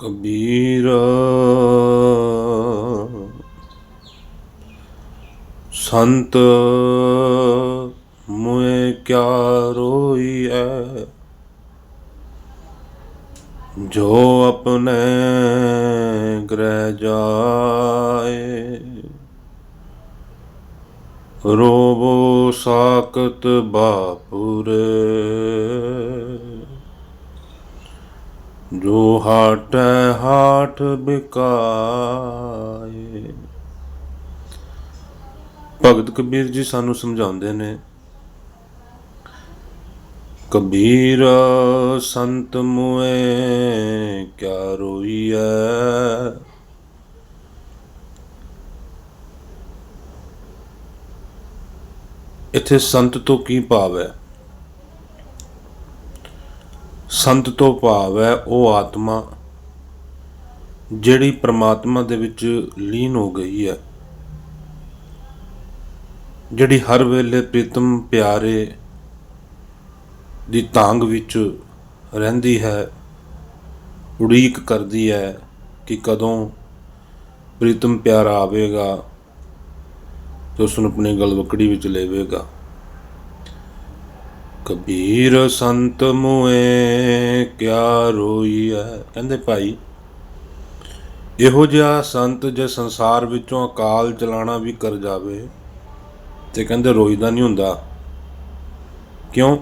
ਕਬੀਰ। ਸੰਤ ਮੁਏ ਕਿਆ ਰੋਈ ਹੈ ਜੋ ਆਪਣੇ ਗ੍ਰਹਿ ਜਾਏ ਰੋਬੋ ਸਾਕਤ ਬਾਪੁਰੇ। ਜੋ ਹਾਟੈ ਹਾਟ ਬਿਕਾਏ। ਭਗਤ ਕਬੀਰ ਜੀ ਸਾਨੂੰ ਸਮਝਾਉਂਦੇ ਨੇ, ਕਬੀਰ ਸੰਤ ਮੁਏ ਕਿਆ ਰੋਈਐ? ਇੱਥੇ ਸੰਤ ਤੋਂ ਕੀ ਭਾਵ ਹੈ? ਸੰਤ ਤੋਂ ਭਾਵ ਹੈ ਉਹ ਆਤਮਾ ਜਿਹੜੀ ਪ੍ਰਮਾਤਮਾ ਦੇ ਵਿੱਚ ਲੀਨ ਹੋ ਗਈ ਹੈ। ਜਿਹੜੀ ਹਰ ਵੇਲੇ ਪ੍ਰੀਤਮ ਪਿਆਰੇ ਦੀ ਤਾਂਗ ਵਿੱਚ ਰਹਿੰਦੀ ਹੈ, ਉਡੀਕ ਕਰਦੀ ਹੈ ਕਿ ਕਦੋਂ ਪ੍ਰੀਤਮ ਪਿਆਰਾ ਆਵੇਗਾ ਤੇ ਉਸ ਨੂੰ ਆਪਣੀ ਗਲਵਕੜੀ ਵਿੱਚ ਲੇਵੇਗਾ। ਕਬੀਰ ਸੰਤ ਮੋਏ ਕਿਆ ਰੋਈ ਹੈ ਕਹਿੰਦੇ ਭਾਈ, ਇਹੋ ਜਿਹਾ ਸੰਤ ਜੇ ਸੰਸਾਰ ਵਿੱਚੋਂ ਅਕਾਲ ਚਲਾਣਾ ਵੀ ਕਰ ਜਾਵੇ ਤੇ ਕਹਿੰਦੇ ਰੋਈਦਾ ਨਹੀਂ ਹੁੰਦਾ। ਕਿਉਂ?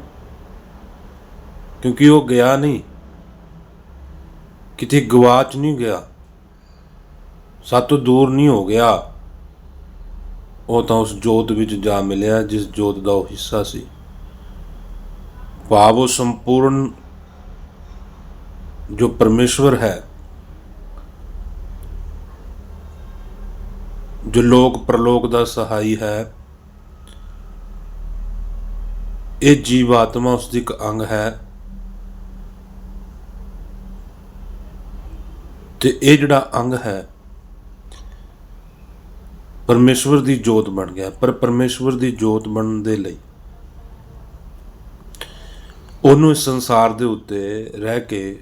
ਕਿਉਂਕਿ ਉਹ ਗਿਆ ਨਹੀਂ। ਕਿਤੇ ਗਵਾਚ ਨਹੀਂ ਗਿਆ। ਸਾਤੋਂ ਦੂਰ ਨਹੀਂ ਹੋ ਗਿਆ। ਉਹ ਤਾਂ ਉਸ ਜੋਤ ਵਿੱਚ ਜਾ ਮਿਲਿਆ, ਜਿਸ ਜੋਤ ਦਾ ਉਹ ਹਿੱਸਾ ਸੀ। ਭਾਵ ਉਹ ਸੰਪੂਰਨ ਜੋ ਪਰਮੇਸ਼ਵਰ ਹੈ, ਜੋ ਲੋਕ ਪ੍ਰਲੋਕ ਦਾ ਸਹਾਈ ਹੈ, ਇਹ ਜੀਵਾਤਮਾ ਉਸ ਦੀ ਇੱਕ ਅੰਗ ਹੈ। ਤੇ ਇਹ ਜਿਹੜਾ ਅੰਗ ਹੈ, ਪਰਮੇਸ਼ਵਰ ਦੀ ਜੋਤ ਬਣ ਗਿਆ। ਪਰ ਪਰਮੇਸ਼ਵਰ ਦੀ ਜੋਤ ਬਣਨ ਦੇ ਲਈ ਉਹਨੂੰ ਇਸ ਸੰਸਾਰ ਦੇ ਉੱਤੇ ਰਹਿ ਕੇ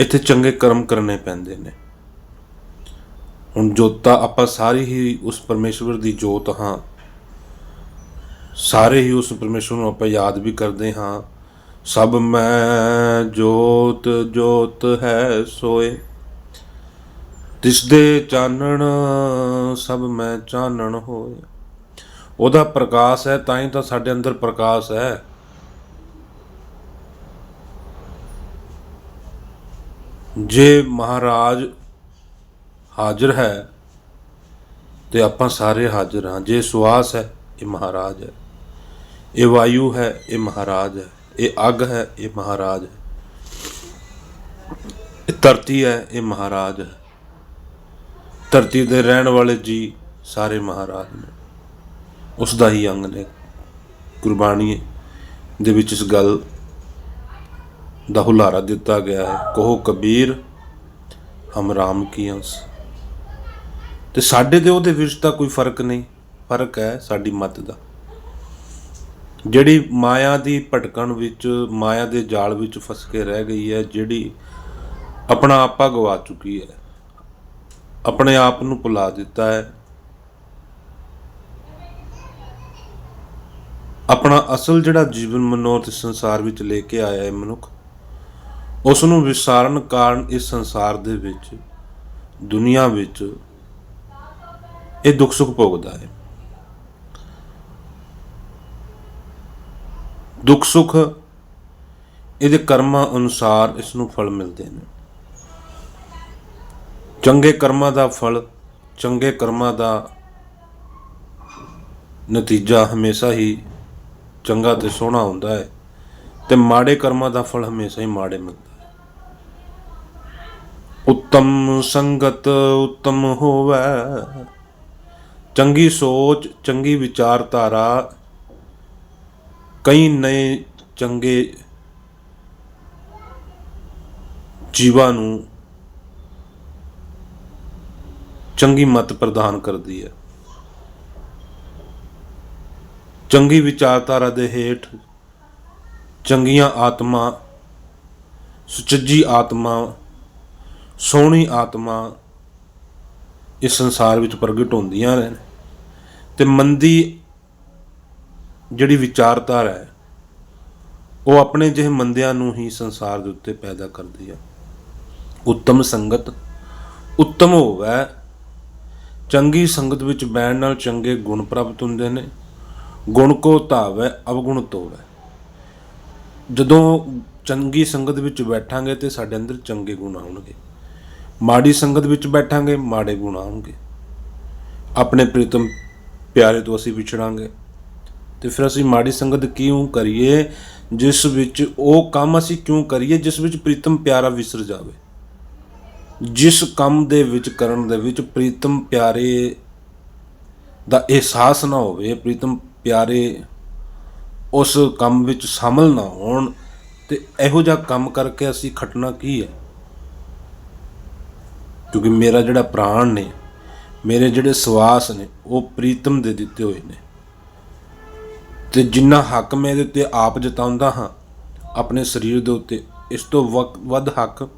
ਇੱਥੇ ਚੰਗੇ ਕਰਮ ਕਰਨੇ ਪੈਂਦੇ ਨੇ। ਹੁਣ ਜੋਤਾ ਆਪਾਂ ਸਾਰੇ ਹੀ ਉਸ ਪਰਮੇਸ਼ਵਰ ਦੀ ਜੋਤ ਹਾਂ। ਸਾਰੇ ਹੀ ਉਸ ਪਰਮੇਸ਼ਵਰ ਨੂੰ ਆਪਾਂ ਯਾਦ ਵੀ ਕਰਦੇ ਹਾਂ। ਸਭ ਮੈਂ ਜੋਤ ਜੋਤ ਹੈ ਸੋਏ। ਤਿਸ ਦੇ ਚਾਨਣ, ਸਭ ਮੈਂ ਚਾਨਣ ਹੋਏ। ਉਹਦਾ ਪ੍ਰਕਾਸ਼ ਹੈ, ਤਾਂ ਹੀ ਤਾਂ ਸਾਡੇ ਅੰਦਰ ਪ੍ਰਕਾਸ਼ ਹੈ। ਜੇ ਮਹਾਰਾਜ ਹਾਜ਼ਰ ਹੈ, ਤੇ ਆਪਾਂ ਸਾਰੇ ਹਾਜ਼ਰ ਹਾਂ। ਜੇ ਸੁਆਸ ਹੈ, ਇਹ ਮਹਾਰਾਜ ਹੈ। ਇਹ ਵਾਯੂ ਹੈ, ਇਹ ਮਹਾਰਾਜ ਹੈ। ਇਹ ਅੱਗ ਹੈ, ਇਹ ਮਹਾਰਾਜ ਹੈ। ਇਹ ਧਰਤੀ ਹੈ, ਇਹ ਮਹਾਰਾਜ ਹੈ। ਧਰਤੀ ਦੇ ਰਹਿਣ ਵਾਲੇ ਜੀ ਸਾਰੇ ਮਹਾਰਾਜ ਨੇ। ਉਸ ਦਾ ਹੀ ਅੰਗ ਨੇ। ਗੁਰਬਾਣੀ ਦੇ ਵਿੱਚ ਇਸ ਗੱਲ ਦਾ ਹੁਲਾਰਾ ਦਿੱਤਾ ਗਿਆ ਹੈ, ਕਹੋ ਕਬੀਰ, ਹਮ ਰਾਮ ਕੀ ਅੰਸ? ਤੇ ਸਾਡੇ ਤੇ ਉਹਦੇ ਵਿੱਚ ਤਾਂ ਕੋਈ ਫ਼ਰਕ ਨਹੀਂ, ਫ਼ਰਕ ਹੈ ਸਾਡੀ ਮਤ ਦਾ। ਜਿਹੜੀ ਮਾਇਆ ਦੀ ਭਟਕਣ ਵਿੱਚ, ਮਾਇਆ ਦੇ ਜਾਲ ਵਿੱਚ ਫਸ ਕੇ ਰਹਿ ਗਈ ਹੈ, ਜਿਹੜੀ ਆਪਣਾ ਆਪਾ ਗਵਾ ਚੁੱਕੀ ਹੈ, ਆਪਣੇ ਆਪ ਨੂੰ ਭੁਲਾ ਦਿੱਤਾ ਹੈ ਆਪਣਾ ਅਸਲ ਜਿਹੜਾ ਜੀਵਨ ਮਨੋਰਥ ਸੰਸਾਰ ਵਿੱਚ ਲੈ ਕੇ ਆਇਆ ਹੈ ਮਨੁੱਖ ਉਸ ਨੂੰ ਵਿਸਾਰਨ ਕਾਰਨ ਇਸ ਸੰਸਾਰ ਦੇ ਵਿੱਚ, ਦੁਨੀਆ ਵਿੱਚ ਇਹ ਦੁੱਖ ਸੁੱਖ ਭੋਗਦਾ ਹੈ। ਦੁੱਖ ਸੁੱਖ ਇਹਦੇ ਕਰਮਾਂ ਅਨੁਸਾਰ ਇਸ ਨੂੰ ਫਲ ਮਿਲਦੇ ਨੇ। ਚੰਗੇ ਕਰਮਾਂ ਦਾ ਫਲ, ਚੰਗੇ ਕਰਮਾਂ ਦਾ ਨਤੀਜਾ ਹਮੇਸ਼ਾ ਹੀ ਚੰਗਾ ਤੇ ਸੋਹਣਾ ਹੁੰਦਾ ਹੈ ਤੇ ਮਾੜੇ ਕਰਮਾਂ ਦਾ ਫਲ ਹਮੇਸ਼ਾ ਹੀ ਮਾੜੇ ਮਿਲਦਾ ਹੈ। ਉੱਤਮ ਸੰਗਤ ਉੱਤਮ ਹੋਵੇ, ਚੰਗੀ ਸੋਚ, ਚੰਗੀ ਵਿਚਾਰਧਾਰਾ, ਕਈ ਨਏ ਚੰਗੇ ਜੀਵਾਂ ਨੂੰ ਚੰਗੀ ਮਤ ਪ੍ਰਦਾਨ ਕਰਦੀ ਹੈ। ਚੰਗੀ ਵਿਚਾਰਧਾਰਾ ਦੇ ਹੇਠ ਚੰਗੀਆਂ ਆਤਮਾ, ਸੁਚੱਜੀ ਆਤਮਾ, ਸੋਹਣੀ ਆਤਮਾ ਇਸ ਸੰਸਾਰ ਵਿੱਚ ਪ੍ਰਗਟ ਹੁੰਦੀਆਂ ਨੇ। ਤੇ ਮੰਦੀ ਜਿਹੜੀ ਵਿਚਾਰਧਾਰਾ ਹੈ, ਉਹ ਆਪਣੇ ਜਿਹੇ ਮੰਦਿਆਂ ਨੂੰ ਹੀ ਸੰਸਾਰ ਦੇ ਉੱਤੇ ਪੈਦਾ ਕਰਦੀ ਹੈ। ਉੱਤਮ ਸੰਗਤ, ਉੱਤਮ ਹੋਵੇ, ਚੰਗੀ ਸੰਗਤ ਵਿੱਚ ਬੈਠਣ ਨਾਲ ਚੰਗੇ ਗੁਣ ਪ੍ਰਾਪਤ ਹੁੰਦੇ ਨੇ। ਗੁਣ ਕੋ ਧਾਵੈ, ਅਵਗੁਣ ਹੋਵੇ ਜਦੋਂ ਚੰਗੀ ਸੰਗਤ ਵਿੱਚ ਬੈਠਾਂਗੇ ਤੇ ਸਾਡੇ ਅੰਦਰ ਚੰਗੇ ਗੁਣ ਆਉਣਗੇ। ਮਾੜੀ ਸੰਗਤ ਵਿੱਚ ਬੈਠਾਂਗੇ, ਮਾੜੇ ਗੁਣ ਆਉਣਗੇ। ਆਪਣੇ ਪ੍ਰੀਤਮ ਪਿਆਰੇ ਤੋਂ ਅਸੀਂ ਵਿਛੜਾਂਗੇ। ਤੇ ਫਿਰ ਅਸੀਂ ਮਾੜੀ ਸੰਗਤ ਕਿਉਂ ਕਰੀਏ? ਜਿਸ ਵਿੱਚ ਉਹ ਕੰਮ ਅਸੀਂ ਕਿਉਂ ਕਰੀਏ? ਜਿਸ ਵਿੱਚ ਪ੍ਰੀਤਮ ਪਿਆਰਾ ਵਿਸਰ ਜਾਵੇ। ਜਿਸ ਕੰਮ ਦੇ ਵਿੱਚ ਕਰਨ ਦੇ ਵਿੱਚ ਪ੍ਰੀਤਮ ਪਿਆਰੇ ਦਾ ਅਹਿਸਾਸ ਨਾ ਹੋਵੇ, ਪ੍ਰੀਤਮ ਪਿਆਰੇ, ਉਸ ਕੰਮ ਵਿੱਚ ਸ਼ਾਮਲ ਨਾ ਹੋਣ ਤੇ ਇਹੋ ਜਿਹਾ ਕੰਮ ਕਰਕੇ ਅਸੀਂ ਖਟਣਾ ਕੀ ਹੈ? ਕਿਉਂਕਿ ਮੇਰਾ ਜਿਹੜਾ ਪ੍ਰਾਣ ਨੇ, ਮੇਰੇ ਜਿਹੜੇ ਸਵਾਸ ਨੇ, ਉਹ ਪ੍ਰੀਤਮ ਦੇ ਦਿੱਤੇ ਹੋਏ ਨੇ। ਤੇ ਜਿੰਨਾ ਹੱਕ ਮੈਂ ਇਹਦੇ ਉੱਤੇ ਆਪ ਜਤਾਉਂਦਾ ਹਾਂ, ਆਪਣੇ ਸਰੀਰ ਦੇ ਉੱਤੇ, ਇਸ ਤੋਂ ਵਕ- ਵੱਧ ਹੱਕ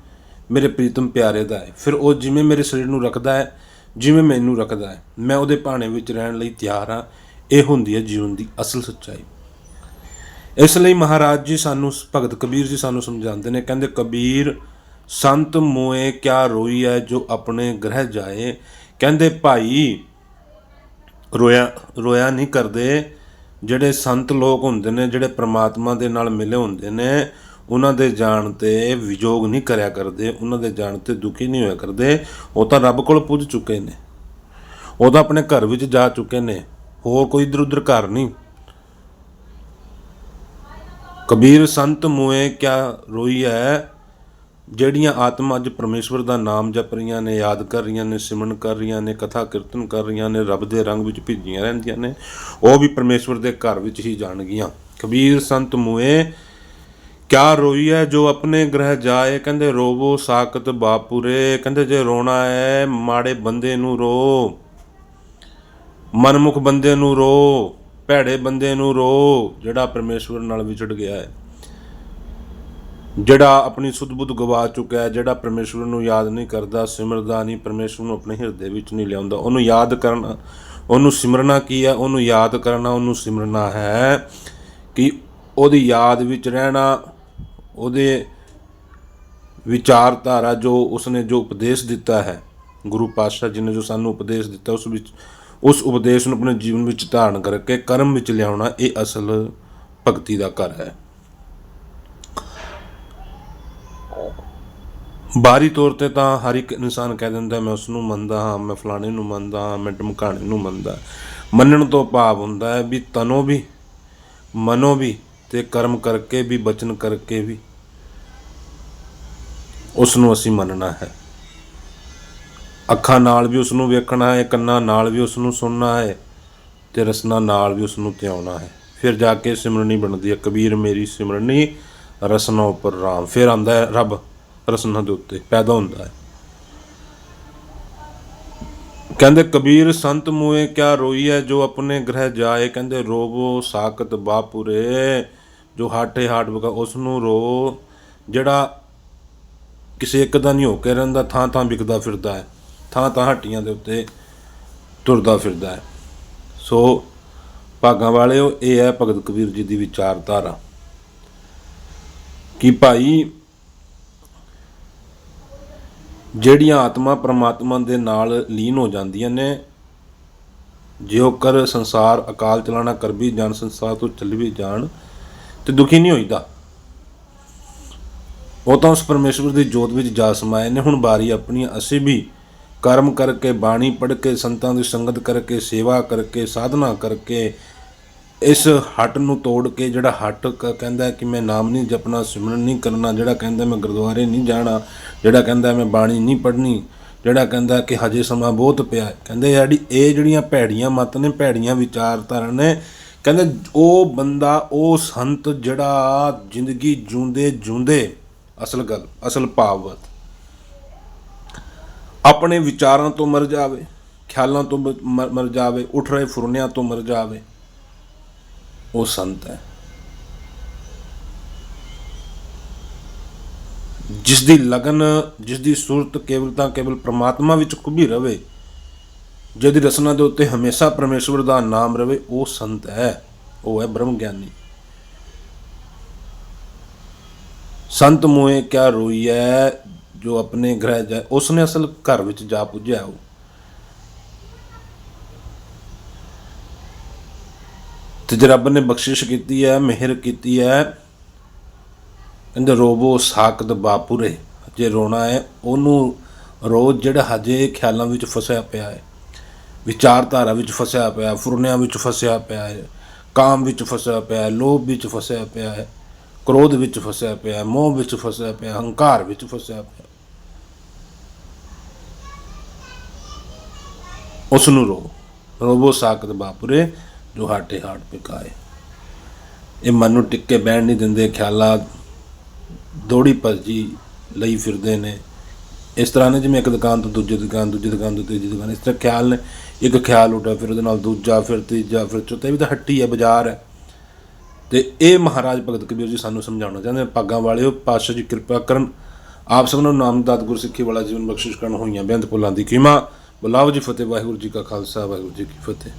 ਮੇਰੇ ਪ੍ਰੀਤਮ ਪਿਆਰੇ ਦਾ ਹੈ। ਫਿਰ ਉਹ ਜਿਵੇਂ ਮੇਰੇ ਸਰੀਰ ਨੂੰ ਰੱਖਦਾ ਹੈ, ਜਿਵੇਂ ਮੈਨੂੰ ਰੱਖਦਾ ਹੈ, ਮੈਂ ਉਹਦੇ ਭਾਣੇ ਵਿੱਚ ਰਹਿਣ ਲਈ ਤਿਆਰ ਹਾਂ। ਇਹ ਹੁੰਦੀ ਹੈ ਜੀਵਨ ਦੀ ਅਸਲ ਸੱਚਾਈ। ਇਸ ਲਈ ਮਹਾਰਾਜ ਜੀ ਸਾਨੂੰ ਭਗਤ ਕਬੀਰ ਜੀ ਸਾਨੂੰ ਸਮਝਾਉਂਦੇ ਨੇ, ਕਹਿੰਦੇ ਕਬੀਰ, ਸੰਤ ਮੋਏ ਕਿਆ ਰੋਈ ਹੈ ਜੋ ਆਪਣੇ ਗ੍ਰਹਿ ਜਾਏ। ਕਹਿੰਦੇ ਭਾਈ, ਰੋਇਆ ਰੋਇਆ ਨਹੀਂ ਕਰਦੇ। ਜਿਹੜੇ ਸੰਤ ਲੋਕ ਹੁੰਦੇ ਨੇ, ਜਿਹੜੇ ਪ੍ਰਮਾਤਮਾ ਦੇ ਨਾਲ ਮਿਲੇ ਹੁੰਦੇ ਨੇ, ਉਹਨਾਂ ਦੇ ਜਾਣ ਤੇ ਵਿਜੋਗ ਨਹੀਂ ਕਰਿਆ ਕਰਦੇ, ਉਹਨਾਂ ਦੇ ਜਾਣ ਤੇ ਦੁਖੀ ਨਹੀਂ ਹੋਇਆ ਕਰਦੇ। ਉਹ ਤਾਂ ਰੱਬ ਕੋਲ ਪੁੱਜ ਚੁੱਕੇ ਨੇ। ਉਹ ਤਾਂ ਆਪਣੇ ਘਰ ਵਿੱਚ ਜਾ ਚੁੱਕੇ ਨੇ। ਹੋਰ ਕੋਈ ਇਧਰ ਉਧਰ ਘਰ ਨਹੀਂ। ਕਬੀਰ, ਸੰਤ ਮੋਏ, ਕਿਆ ਰੋਈ ਹੈ ਜਿਹੜੀਆਂ ਆਤਮਾ ਅੱਜ ਪਰਮੇਸ਼ਵਰ ਦਾ ਨਾਮ ਜਪ ਰਹੀਆਂ ਨੇ, ਯਾਦ ਕਰ ਰਹੀਆਂ ਨੇ, ਸਿਮਰਨ ਕਰ ਰਹੀਆਂ ਨੇ, ਕਥਾ ਕੀਰਤਨ ਕਰ ਰਹੀਆਂ ਨੇ, ਰੱਬ ਦੇ ਰੰਗ ਵਿੱਚ ਭਿੱਜੀਆਂ ਰਹਿੰਦੀਆਂ ਨੇ, ਉਹ ਵੀ ਪਰਮੇਸ਼ਵਰ ਦੇ ਘਰ ਵਿੱਚ ਹੀ ਜਾਣਗੀਆਂ। ਕਬੀਰ, ਸੰਤ ਮੋਏ, ਕਿਆ ਰੋਈ ਹੈ ਜੋ ਆਪਣੇ ਗ੍ਰਹਿ ਜਾਏ, ਕਹਿੰਦੇ ਰੋਵੋ ਸਾਕਤ ਬਾਪੂਰੇ, ਕਹਿੰਦੇ ਜੇ ਰੋਣਾ ਹੈ ਮਾੜੇ ਬੰਦੇ ਨੂੰ ਰੋ। ਮਨਮੁਖ ਬੰਦੇ ਨੂੰ ਰੋ, ਭੈੜੇ ਬੰਦੇ ਨੂੰ ਰੋ, ਜਿਹੜਾ ਪਰਮੇਸ਼ਵਰ ਨਾਲ ਵਿਛੜ ਗਿਆ ਹੈ। ਜਿਹੜਾ ਆਪਣੀ ਸੁਧ ਬੁੱਧ ਗਵਾ ਚੁੱਕਾ ਹੈ, ਜਿਹੜਾ ਪਰਮੇਸ਼ਵਰ ਨੂੰ ਯਾਦ ਨਹੀਂ ਕਰਦਾ, ਸਿਮਰਦਾ ਨਹੀਂ, ਪਰਮੇਸ਼ਵਰ ਨੂੰ ਆਪਣੇ ਹਿਰਦੇ ਵਿੱਚ ਨਹੀਂ ਲਿਆਉਂਦਾ। ਉਹਨੂੰ ਯਾਦ ਕਰਨਾ, ਉਹਨੂੰ ਸਿਮਰਨਾ ਕੀ ਹੈ? ਉਹਨੂੰ ਯਾਦ ਕਰਨਾ, ਉਹਨੂੰ ਸਿਮਰਨਾ ਹੈ ਕਿ ਉਹਦੀ ਯਾਦ ਵਿੱਚ ਰਹਿਣਾ, ਉਹਦੇ ਵਿਚਾਰਧਾਰਾ ਜੋ ਉਸਨੇ ਜੋ ਉਪਦੇਸ਼ ਦਿੱਤਾ ਹੈ, ਗੁਰੂ ਪਾਤਸ਼ਾਹ ਜੀ ਨੇ ਜੋ ਸਾਨੂੰ ਉਪਦੇਸ਼ ਦਿੱਤਾ, ਉਸ ਵਿੱਚ ਉਸ ਉਪਦੇਸ਼ ਨੂੰ ਆਪਣੇ ਜੀਵਨ ਵਿੱਚ ਧਾਰਨ ਕਰਕੇ ਕਰਮ ਵਿੱਚ ਲਿਆਉਣਾ ਇਹ ਅਸਲ ਭਗਤੀ ਦਾ ਘਰ ਹੈ। ਬਾਹਰੀ ਤੌਰ ਤੇ ਤਾਂ ਹਰ ਇੱਕ ਇਨਸਾਨ ਕਹਿ ਦਿੰਦਾ, ਮੈਂ ਉਸ ਨੂੰ ਮੰਨਦਾ ਹਾਂ, ਮੈਂ ਫਲਾਣੇ ਨੂੰ ਮੰਨਦਾ ਹਾਂ, ਮੈਂ ਢਮਕਾਣੇ ਨੂੰ ਮੰਨਦਾ ਮੰਨਣ ਤੋਂ ਭਾਵ ਹੁੰਦਾ ਹੈ ਵੀ ਤਨੋ ਵੀ, ਮਨੋਂ ਵੀ ਤੇ ਕਰਮ ਕਰਕੇ ਵੀ, ਬਚਨ ਕਰਕੇ ਵੀ ਉਸ ਨੂੰ ਅਸੀਂ ਮੰਨਣਾ ਹੈ। ਅੱਖਾਂ ਨਾਲ ਵੀ ਉਸ ਨੂੰ ਵੇਖਣਾ ਹੈ, ਕੰਨਾਂ ਨਾਲ ਵੀ ਉਸ ਨੂੰ ਸੁਣਨਾ ਹੈ ਤੇ ਰਸਨਾ ਨਾਲ ਵੀ ਉਸ ਨੂੰ ਧਿਆਉਣਾ ਹੈ। ਫਿਰ ਜਾ ਕੇ ਸਿਮਰਨੀ ਬਣਦੀ ਹੈ, ਕਬੀਰ ਮੇਰੀ ਸਿਮਰਨੀ, ਰਸਨਾ ਉੱਪਰ ਰਾਮ। ਫਿਰ ਆਂਦਾ ਹੈ, ਰੱਬ, ਰਸਨਾ ਦੇ ਉੱਤੇ ਪੈਦਾ ਹੁੰਦਾ ਹੈ। ਕਹਿੰਦੇ, ਕਬੀਰ ਸੰਤ ਮੂਏ ਕਿਆ ਰੋਈ ਹੈ, ਜੋ ਆਪਣੇ ਗ੍ਰਹਿ ਜਾਏ। ਕਹਿੰਦੇ, ਰੋਵੋ ਸਾਕਤ ਬਾਪੁਰੇ, ਜੋ ਹਾਟੇ ਹਾਟ ਬਗਾ ਉਸ ਨੂੰ ਰੋ। ਜਿਹੜਾ ਕਿਸੇ ਇੱਕ ਦਾ ਨਹੀਂ ਹੋ ਕੇ ਰਹਿੰਦਾ, ਥਾਂ ਥਾਂ ਵਿਕਦਾ ਫਿਰਦਾ ਹੈ। ਥਾਂ ਥਾਂ ਹੱਟੀਆਂ ਦੇ ਉੱਤੇ ਤੁਰਦਾ ਫਿਰਦਾ ਹੈ। ਸੋ ਭਾਗਾਂ ਵਾਲਿਓ, ਇਹ ਹੈ ਭਗਤ ਕਬੀਰ ਜੀ ਦੀ ਵਿਚਾਰਧਾਰਾ। ਕਿ ਭਾਈ ਜਿਹੜੀਆਂ ਆਤਮਾ ਪ੍ਰਮਾਤਮਾ ਦੇ ਨਾਲ ਲੀਨ ਹੋ ਜਾਂਦੀਆਂ ਨੇ ਜਿਉ ਕਰ ਸੰਸਾਰ ਅਕਾਲ ਚਲਾਣਾ ਕਰ ਵੀ ਜਾਣ, ਸੰਸਾਰ ਤੋਂ ਚੱਲ ਵੀ ਜਾਣ, ਤੇ ਦੁਖੀ ਨਹੀਂ ਹੋਈਦਾ। ਉਹ ਤਾਂ ਉਸ ਪਰਮੇਸ਼ਵਰ ਦੀ ਜੋਤ ਵਿੱਚ ਜਾ ਸਮਾਏ ਨੇ। ਹੁਣ ਬਾਰੀ ਆਪਣੀ ਅਸੀਂ ਵੀ ਕਰਮ ਕਰਕੇ, ਬਾਣੀ ਪੜ੍ਹ ਕੇ, ਸੰਤਾਂ ਦੀ ਸੰਗਤ ਕਰਕੇ, ਸੇਵਾ ਕਰਕੇ, ਸਾਧਨਾ ਕਰਕੇ ਇਸ ਹੱਟ ਨੂੰ ਤੋੜ ਕੇ, ਜਿਹੜਾ ਹੱਟ ਕ- ਕਹਿੰਦਾ ਕਿ ਮੈਂ ਨਾਮ ਨਹੀਂ ਜਪਣਾ, ਸਿਮਰਨ ਨਹੀਂ ਕਰਨਾ, ਜਿਹੜਾ ਕਹਿੰਦਾ ਮੈਂ ਗੁਰਦੁਆਰੇ ਨਹੀਂ ਜਾਣਾ, ਜਿਹੜਾ ਕਹਿੰਦਾ ਮੈਂ ਬਾਣੀ ਨਹੀਂ ਪੜ੍ਹਨੀ, ਜਿਹੜਾ ਕਹਿੰਦਾ ਕਿ ਹਜੇ ਸਮਾਂ ਬਹੁਤ ਪਿਆ ਹੈ। ਕਹਿੰਦੇ ਜਿਹੜੀ ਇਹ ਜਿਹੜੀਆਂ ਭੈੜੀਆਂ ਮਤ ਨੇ, ਭੈੜੀਆਂ ਵਿਚਾਰਧਾਰਾ ਨੇ, ਕਹਿੰਦੇ ਉਹ ਬੰਦਾ, ਉਹ ਸੰਤ ਜਿਹੜਾ ਜ਼ਿੰਦਗੀ ਜੂੰਦੇ ਜੂੰਦੇ ਅਸਲ ਗੱਲ, ਅਸਲ ਭਾਵ ਆਪਣੇ ਵਿਚਾਰਾਂ ਤੋਂ ਮਰ ਜਾਵੇ, ਖਿਆਲਾਂ ਤੋਂ ਮਰ ਜਾਵੇ, ਉੱਠ ਰਹੇ ਫੁਰਨਿਆਂ ਤੋਂ ਮਰ ਜਾਵੇ, ਉਹ ਸੰਤ ਹੈ। ਜਿਸ ਦੀ ਲਗਨ ਜਿਸ ਦੀ ਸੂਰਤ ਕੇਵਲ ਤਾਂ ਕੇਵਲ ਪ੍ਰਮਾਤਮਾ ਵਿੱਚ ਖੁੱਭੀ ਰਵੇ, ਜਿਹਦੀ ਰਸਨਾ ਦੇ ਉੱਤੇ ਹਮੇਸ਼ਾ ਪਰਮੇਸ਼ਵਰ ਦਾ ਨਾਮ ਰਵੇ, ਉਹ ਸੰਤ ਹੈ, ਉਹ ਹੈ ਬ੍ਰਹਮ ਗਿਆਨੀ। ਸੰਤ ਮੋਏ ਕਿਆ ਰੋਈਐ ਜੋ ਆਪਣੇ ਗ੍ਰਹਿ ਜਾਏ ਉਸਨੇ ਅਸਲ ਘਰ ਵਿੱਚ ਜਾ ਪੁੱਜਿਆ ਉਹ। ਤੇ ਜੇ ਰੱਬ ਨੇ ਬਖਸ਼ਿਸ਼ ਕੀਤੀ ਹੈ, ਮਿਹਰ ਕੀਤੀ ਹੈ, ਕਹਿੰਦੇ ਰੋਬੋ ਸਾਕਤ ਬਾਪੂਰੇ, ਜੇ ਰੋਣਾ ਹੈ, ਉਹਨੂੰ ਰੋਜ਼ ਜਿਹੜਾ ਹਜੇ ਖਿਆਲਾਂ ਵਿੱਚ ਫਸਿਆ ਪਿਆ ਹੈ, ਵਿਚਾਰਧਾਰਾ ਵਿੱਚ ਫਸਿਆ ਪਿਆ, ਫੁਰਨਿਆਂ ਵਿੱਚ ਫਸਿਆ ਪਿਆ ਹੈ, ਕਾਮ ਵਿੱਚ ਫਸਿਆ ਪਿਆ ਹੈ, ਲੋਭ ਵਿੱਚ ਫਸਿਆ ਪਿਆ ਹੈ, ਕ੍ਰੋਧ ਵਿੱਚ ਫਸਿਆ ਪਿਆ ਹੈ, ਮੋਹ ਵਿੱਚ ਫਸਿਆ ਪਿਆ ਹੰਕਾਰ ਵਿੱਚ ਫਸਿਆ ਪਿਆ ਉਸ ਨੂੰ ਰੋ ਰੋਵੋ ਸਾਕਤ ਬਾਪੂਰੇ, ਜੋ ਹਾਟੇ ਹਾਟ ਪਿਕਾਏ। ਇਹ ਮਨ ਨੂੰ ਟਿੱਕੇ ਬਹਿਣ ਨਹੀਂ ਦਿੰਦੇ, ਖਿਆਲਾ ਦੌੜੀ ਭੱਜੀ ਲਈ ਫਿਰਦੇ ਨੇ। ਇਸ ਤਰ੍ਹਾਂ ਨੇ ਜਿਵੇਂ ਇੱਕ ਦੁਕਾਨ ਤੋਂ ਦੂਜੀ ਦੁਕਾਨ ਦੂਜੀ ਦੁਕਾਨ ਤੋਂ ਤੀਜੀ ਦੁਕਾਨ, ਇਸ ਤਰ੍ਹਾਂ ਖਿਆਲ ਨੇ। ਇੱਕ ਖਿਆਲ ਉੱਠਿਆ ਫਿਰ ਉਹਦੇ ਨਾਲ ਦੂਜਾ, ਫਿਰ ਤੀਜਾ, ਫਿਰ ਚੌਥਾ ਵੀ ਤਾਂ ਹੱਟੀ ਹੈ, ਬਾਜ਼ਾਰ ਹੈ। ਤੇ ਇਹ ਮਹਾਰਾਜ ਭਗਤ ਕਬੀਰ ਜੀ ਸਾਨੂੰ ਸਮਝਾਉਣਾ ਚਾਹੁੰਦੇ ਨੇ ਪਾਗਾਂ ਵਾਲਿਓ, ਪਾਤਸ਼ਾਹ ਜੀ ਕਿਰਪਾ ਕਰਨ। ਆਪ ਸਭ ਨੂੰ ਨਾਮਦਾਤ ਗੁਰਸਿੱਖੀ ਵਾਲਾ ਜੀਵਨ ਬਖਸ਼ਿਸ਼ ਕਰਨ ਹੋਈਆਂ ਬੇਅੰਤ ਪੁੱਲਾਂ ਦੀ ਕੀਮਾ। ਬੁਲਾਓ ਜੀ ਫਤਿਹ ਵਾਹਿਗੁਰੂ ਜੀ ਕਾ ਖਾਲਸਾ ਵਾਹਿਗੁਰੂ ਜੀ ਕੀ ਫਤਿਹ।